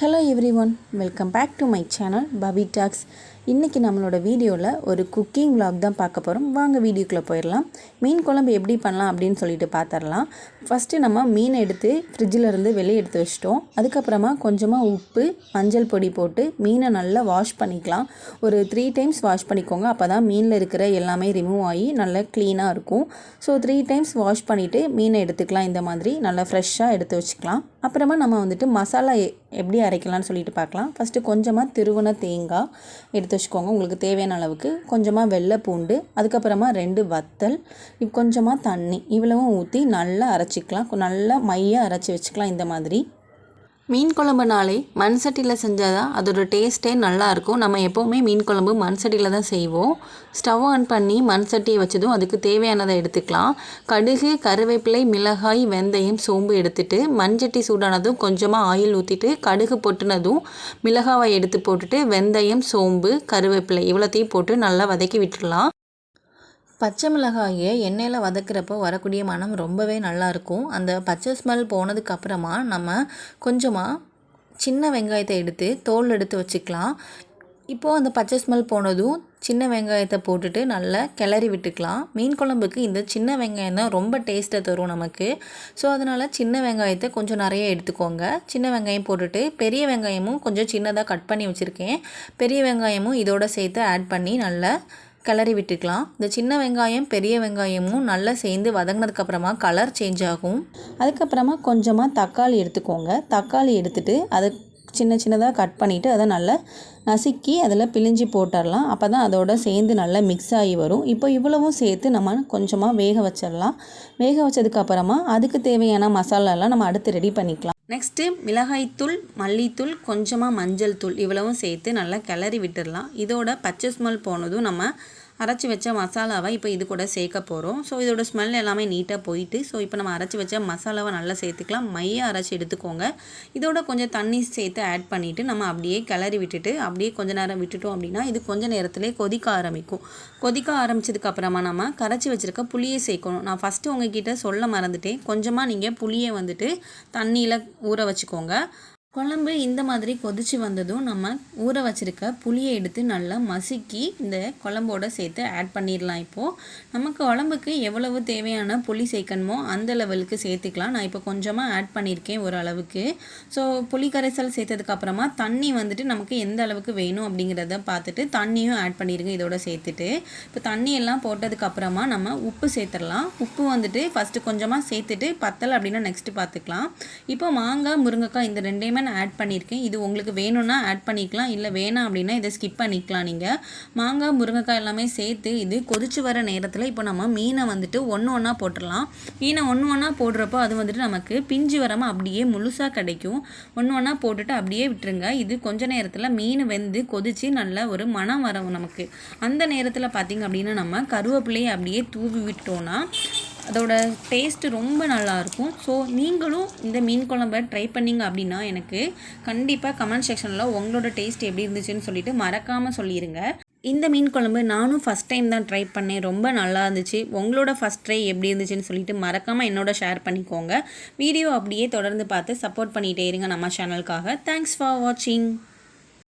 Hello everyone, welcome back to my channel Bobby Talks. இன்றைக்கி நம்மளோட வீடியோவில் ஒரு குக்கிங் vlog தான் பார்க்க போகிறோம் வாங்க வீடியோக்குள்ளே போயிடலாம். மீன் குழம்பு எப்படி பண்ணலாம் அப்படின்னு சொல்லிட்டு பார்த்துடலாம் ஃபஸ்ட்டு நம்ம மீனை எடுத்து ஃப்ரிட்ஜில் இருந்து வெளியே எடுத்து வச்சிட்டோம். அதுக்கப்புறமா கொஞ்சமாக உப்பு மஞ்சள் பொடி போட்டு மீனை நல்லா வாஷ் பண்ணிக்கலாம். ஒரு த்ரீ டைம்ஸ் வாஷ் பண்ணிக்கோங்க. அப்போ தான் மீனில் இருக்கிற எல்லாமே ரிமூவ் ஆகி நல்லா க்ளீனாக இருக்கும். ஸோ த்ரீ டைம்ஸ் வாஷ் பண்ணிவிட்டு மீனை எடுத்துக்கலாம். இந்த மாதிரி நல்லா ஃப்ரெஷ்ஷாக எடுத்து வச்சுக்கலாம். அப்புறமா நம்ம வந்துட்டு மசாலா எ- எப்படி அரைக்கலாம்னு சொல்லிட்டு பார்க்கலாம் ஃபஸ்ட்டு கொஞ்சமாக திருவன தேங்காய் எடுத்து வச்சுக்கோங்க உங்களுக்கு தேவையான அளவுக்கு கொஞ்சமாக வெள்ளை பூண்டு அதுக்கப்புறமா ரெண்டு வத்தல் இப்போ கொஞ்சமாக தண்ணி இவ்வளவும் ஊற்றி நல்லா அரைச்சிக்கலாம். நல்லா மையாக அரைச்சி வச்சுக்கலாம் இந்த மாதிரி. மீன் குழம்புனாலே மண் சட்டியில் செஞ்சால் தான் அதோட டேஸ்ட்டே நல்லாயிருக்கும் நம்ம எப்போவுமே மீன் குழம்பு மண் சட்டியில் தான் செய்வோம். ஸ்டவ் ஆன் பண்ணி மண் சட்டியை வச்சதும் அதுக்கு தேவையானதை எடுத்துக்கலாம். கடுகு கருவேப்பிலை மிளகாய் வெந்தயம் சோம்பு எடுத்துட்டு மண்சட்டி சூடானதும் கொஞ்சமாக ஆயில் ஊற்றிட்டு கடுகு பொட்டுனதும் மிளகாவை எடுத்து போட்டுட்டு வெந்தயம் சோம்பு கருவேப்பிலை இவ்வளோத்தையும் போட்டு நல்லா வதக்கி விட்டுடலாம். பச்சை மிளகாயை எண்ணெயில் வதக்கிறப்போ வரக்கூடிய மனம் ரொம்பவே நல்லாயிருக்கும் அந்த பச்சை ஸ்மெல் போனதுக்கப்புறமா நம்ம கொஞ்சமாக சின்ன வெங்காயத்தை எடுத்து தோல் எடுத்து வச்சுக்கலாம். இப்போது அந்த பச்சை ஸ்மெல் போனதும் சின்ன வெங்காயத்தை போட்டுட்டு நல்லா கிளறி விட்டுக்கலாம். மீன் குழம்புக்கு இந்த சின்ன வெங்காயம் தான் ரொம்ப டேஸ்ட்டை தரும் நமக்கு. ஸோ அதனால் சின்ன வெங்காயத்தை கொஞ்சம் நிறைய எடுத்துக்கோங்க. சின்ன வெங்காயம் போட்டுட்டு பெரிய வெங்காயமும் கொஞ்சம் சின்னதாக கட் பண்ணி வச்சுருக்கேன். பெரிய வெங்காயமும் இதோட சேர்த்து ஆட் பண்ணி நல்லா கிளறி விட்டுக்கலாம். இந்த சின்ன வெங்காயம் பெரிய வெங்காயமும் நல்லா சேர்ந்து வதங்கினதுக்கப்புறமா கலர் சேஞ்ச் ஆகும். அதுக்கப்புறமா கொஞ்சமாக தக்காளி எடுத்துக்கோங்க. தக்காளி எடுத்துகிட்டு அதை சின்ன சின்னதாக கட் பண்ணிவிட்டு அதை நல்லா நசுக்கி அதில் பிழிஞ்சு போட்டுடலாம். அப்போ தான் அதோட சேர்ந்து நல்லா மிக்ஸ் ஆகி வரும். இப்போ இவ்வளவும் சேர்த்து நம்ம கொஞ்சமாக வேக வச்சிடலாம். வேக வச்சதுக்கப்புறமா அதுக்கு தேவையான மசாலாலாம் நம்ம அடுத்து ரெடி பண்ணிக்கலாம். நெக்ஸ்ட்டு மிளகாய்த்தூள் மல்லித்தூள் கொஞ்சமாக மஞ்சள் தூள் இவ்வளவும் சேர்த்து நல்லா கிளறி விட்டுடலாம். இதோட பச்சை ஸ்மெல் போனதும் நம்ம அரைச்சி வச்ச மசாலாவை இப்போ இது கூட சேர்க்க போகிறோம் ஸோ இதோட ஸ்மெல் எல்லாமே நீட்டாக போயிட்டு ஸோ இப்போ நம்ம அரைச்சி வச்ச மசாலாவை நல்லா சேர்த்துக்கலாம். மையை அரைச்சி எடுத்துக்கோங்க. இதோட கொஞ்சம் தண்ணி சேர்த்து ஆட் பண்ணிவிட்டு நம்ம அப்படியே கிளறி விட்டுட்டு அப்படியே கொஞ்ச நேரம் விட்டுட்டோம் அப்படின்னா இது கொஞ்சம் நேரத்திலே கொதிக்க ஆரம்பிக்கும். கொதிக்க ஆரம்பித்ததுக்கப்புறமா நம்ம கரைச்சி வச்சிருக்க புளியை சேர்க்கணும். நான் ஃபஸ்ட்டு உங்ககிட்ட சொல்ல மறந்துட்டேன். கொஞ்சமாக நீங்கள் புளியை வந்துட்டு தண்ணியில் ஊற வச்சுக்கோங்க. குழம்பு இந்த மாதிரி கொதிச்சு வந்ததும் நம்ம ஊற வச்சிருக்க புளியை எடுத்து நல்லா மசுக்கி இந்த குழம்போட சேர்த்து ஆட் பண்ணிடலாம் இப்போது நமக்கு குழம்புக்கு எவ்வளவு தேவையான புளி சேர்க்கணுமோ அந்த லெவலுக்கு சேர்த்துக்கலாம். நான் இப்போ கொஞ்சமாக ஆட் பண்ணியிருக்கேன் ஒரு அளவுக்கு. ஸோ புளி கரைசல் சேர்த்ததுக்கப்புறமா தண்ணி வந்துட்டு நமக்கு எந்த அளவுக்கு வேணும் அப்படிங்கிறத பார்த்துட்டு தண்ணியும் ஆட் பண்ணிடுங்க இதோட சேர்த்துட்டு. இப்போ தண்ணி எல்லாம் நம்ம உப்பு சேர்த்துடலாம். உப்பு வந்துட்டு ஃபஸ்ட்டு கொஞ்சமாக சேர்த்துட்டு பத்தலை அப்படின்னா நெக்ஸ்ட்டு பார்த்துக்கலாம். இப்போ மாங்காய் முருங்கைக்காய் இந்த ரெண்டையுமே நான் ஆட் பண்ணியிருக்கேன். இது உங்களுக்கு வேணும்னா ஆட் பண்ணிக்கலாம். இல்லை வேணாம் அப்படின்னா இதை ஸ்கிப் பண்ணிக்கலாம் நீங்கள் மாங்காய் முருங்கைக்காய் எல்லாமே சேர்த்து இது கொதிச்சு வர நேரத்தில் இப்போ நம்ம மீனை வந்துட்டு ஒன்று ஒன்றா போட்டுடலாம் மீனை ஒன்று ஒன்றா போடுறப்போ அது வந்துட்டு நமக்கு பிஞ்சு வராமல் அப்படியே முழுசாக கிடைக்கும். ஒன்று ஒன்றா போட்டுட்டு அப்படியே விட்டுருங்க. இது கொஞ்ச நேரத்தில் மீன் வெந்து கொதிச்சு நல்ல ஒரு மனம் வரும் நமக்கு. அந்த நேரத்தில் பார்த்திங்க அப்படின்னா நம்ம கருவேப்பிலையை அப்படியே தூவி விட்டோன்னா அதோட டேஸ்ட்டு ரொம்ப நல்லாயிருக்கும் ஸோ நீங்களும் இந்த மீன் குழம்ப ட்ரை பண்ணிங்க அப்படின்னா எனக்கு கண்டிப்பாக கமெண்ட் செக்ஷனில் உங்களோட டேஸ்ட் எப்படி இருந்துச்சுன்னு சொல்லிட்டு மறக்காமல் சொல்லிடுங்க இந்த மீன் குழம்பு நானும் ஃபஸ்ட் டைம் தான் ட்ரை பண்ணேன். ரொம்ப நல்லா இருந்துச்சு. உங்களோட ஃபஸ்ட் ட்ரை எப்படி இருந்துச்சுன்னு சொல்லிட்டு மறக்காமல் என்னோட ஷேர் பண்ணிக்கோங்க. வீடியோ அப்படியே தொடர்ந்து பார்த்து சப்போர்ட் பண்ணிகிட்டே இருங்க நம்ம சேனலுக்காக தேங்க்ஸ் ஃபார் வாட்சிங்